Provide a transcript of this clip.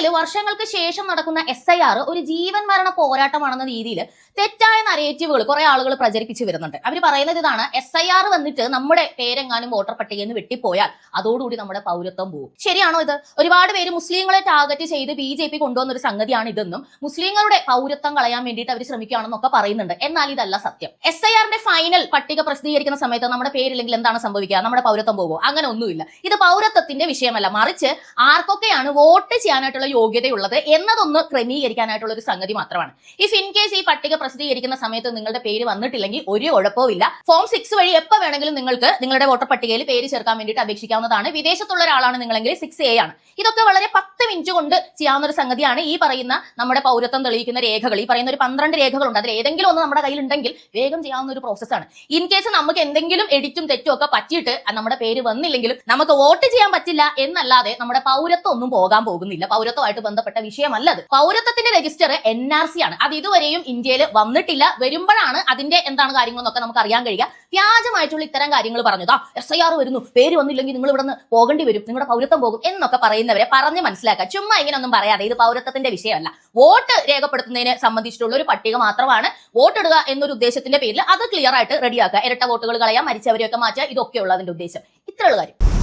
ഇന്ത്യയിൽ വർഷങ്ങൾക്ക് ശേഷം നടക്കുന്ന എസ് ഐ ആർ ഒരു ജീവൻ മരണ പോരാട്ടമാണെന്ന രീതിയിൽ തെറ്റായ നരേറ്റീവുകൾ കുറെ ആളുകൾ പ്രചരിപ്പിച്ചു വരുന്നുണ്ട്. അവർ പറയുന്നത് ഇതാണ് എസ് ഐ ആർ വന്നിട്ട് നമ്മുടെ പേരെങ്ങാനും വോട്ടർ പട്ടികയിൽ നിന്ന് വെട്ടിപ്പോയാൽ അതോടുകൂടി നമ്മുടെ പൗരത്വം പോകും. ശരിയാണോ ഇത്? ഒരുപാട് പേര് മുസ്ലിങ്ങളെ ടാർഗറ്റ് ചെയ്ത് ബി ജെ പി കൊണ്ടുവന്ന ഒരു സംഗതിയാണ് ഇതെന്നും മുസ്ലിങ്ങളുടെ പൗരത്വം കളയാൻ വേണ്ടിയിട്ട് അവർ ശ്രമിക്കുകയാണെന്നൊക്കെ പറയുന്നുണ്ട്. എന്നാൽ ഇതല്ല സത്യം. എസ് ഐ ആറിന്റെ ഫൈനൽ പട്ടിക പ്രസിദ്ധീകരിക്കുന്ന സമയത്ത് നമ്മുടെ പേരില്ലെങ്കിൽ എന്താണ് സംഭവിക്കുക? നമ്മുടെ പൗരത്വം പോകുമോ? അങ്ങനെ ഒന്നുമില്ല. ഇത് പൗരത്വത്തിന്റെ വിഷയമല്ല. മറിച്ച് ആർക്കൊക്കെയാണ് വോട്ട് ചെയ്യാനായിട്ടുള്ള യോഗ്യതയുള്ളത് എന്നതൊന്ന് ക്രമീകരിക്കാനായിട്ടുള്ള ഒരു സംഗതി മാത്രമാണ്. ഇഫ് ഇൻ കേസ് ഈ പട്ടിക പ്രസിദ്ധീകരിക്കുന്ന സമയത്ത് നിങ്ങളുടെ പേര് വന്നിട്ടില്ലെങ്കിൽ ഒരു കുഴപ്പവും ഫോം സിക്സ് വഴി എപ്പോൾ വേണമെങ്കിലും നിങ്ങൾക്ക് നിങ്ങളുടെ വോട്ടർ പട്ടികയിൽ പേര് ചേർക്കാൻ വേണ്ടിയിട്ട് അപേക്ഷിക്കാവുന്നതാണ്. വിദേശത്തുള്ള ഒരാളാണ് നിങ്ങളെങ്കിൽ സിക്സ് എ ആണ്. ഇതൊക്കെ വളരെ പത്ത് മിനിറ്റ് കൊണ്ട് ചെയ്യാവുന്ന ഒരു സംഗതിയാണ് ഈ പറയുന്ന നമ്മുടെ പൗരത്വം തെളിയിക്കുന്ന രേഖകൾ. ഈ പറയുന്ന ഒരു പന്ത്രണ്ട് രേഖകളുണ്ട്. അതിൽ ഏതെങ്കിലും ഒന്ന് നമ്മുടെ കയ്യിൽ ഉണ്ടെങ്കിൽ വേഗം ചെയ്യാവുന്ന ഒരു പ്രോസസ്സാണ് ഇൻ കേസ് നമുക്ക് എന്തെങ്കിലും എഡിറ്റും തെറ്റും ഒക്കെ പറ്റിയിട്ട് നമ്മുടെ പേര് വന്നില്ലെങ്കിലും നമുക്ക് വോട്ട് ചെയ്യാൻ പറ്റില്ല എന്നല്ലാതെ നമ്മുടെ പൗരത്വം ഒന്നും പോകാൻ പോകുന്നില്ല. പൗരത്വമായിട്ട് ബന്ധപ്പെട്ട വിഷയമല്ല അത്. പൗരത്വത്തിന്റെ രജിസ്റ്റർ എൻ ആർ സി ആണ്. അത് ഇതുവരെയും ഇന്ത്യയിൽ വന്നിട്ടില്ല. വരുമ്പോഴാണ് അതിന്റെ എന്താണ് കാര്യങ്ങളെന്നൊക്കെ നമുക്ക് അറിയാൻ കഴിയുക. വ്യാജമായിട്ടുള്ള ഇത്തരം കാര്യങ്ങൾ പറഞ്ഞതാ എസ് ഐ ആർ വരുന്നു. പേര് വന്നില്ലെങ്കിൽ നിങ്ങൾ ഇവിടെ നിന്ന് പോകേണ്ടി വരും. നിങ്ങളുടെ പൗരത്വം പോകും എന്നൊക്കെ പറയുന്നവരെ പറഞ്ഞ് മനസ്സിലാക്കുക. ചുമ്മാ ഇങ്ങനെയൊന്നും പറയാതെ ഇത് പൗരത്വത്തിന്റെ വിഷയമല്ല. വോട്ട് രേഖപ്പെടുത്തുന്നതിനെ സംബന്ധിച്ചിട്ടുള്ള ഒരു പട്ടിക മാത്രമാണ് വോട്ടിടുക എന്നൊരു ഉദ്ദേശത്തിന്റെ പേരിൽ അത് ക്ലിയർ ആയിട്ട് റെഡിയാക്കുക ഇരട്ട വോട്ടുകൾ കളയാം മരിച്ചവരെയൊക്കെ മാറ്റുക. ഇതൊക്കെയുള്ള അതിന്റെ ഉദ്ദേശം. ഇത്രയുള്ള കാര്യം.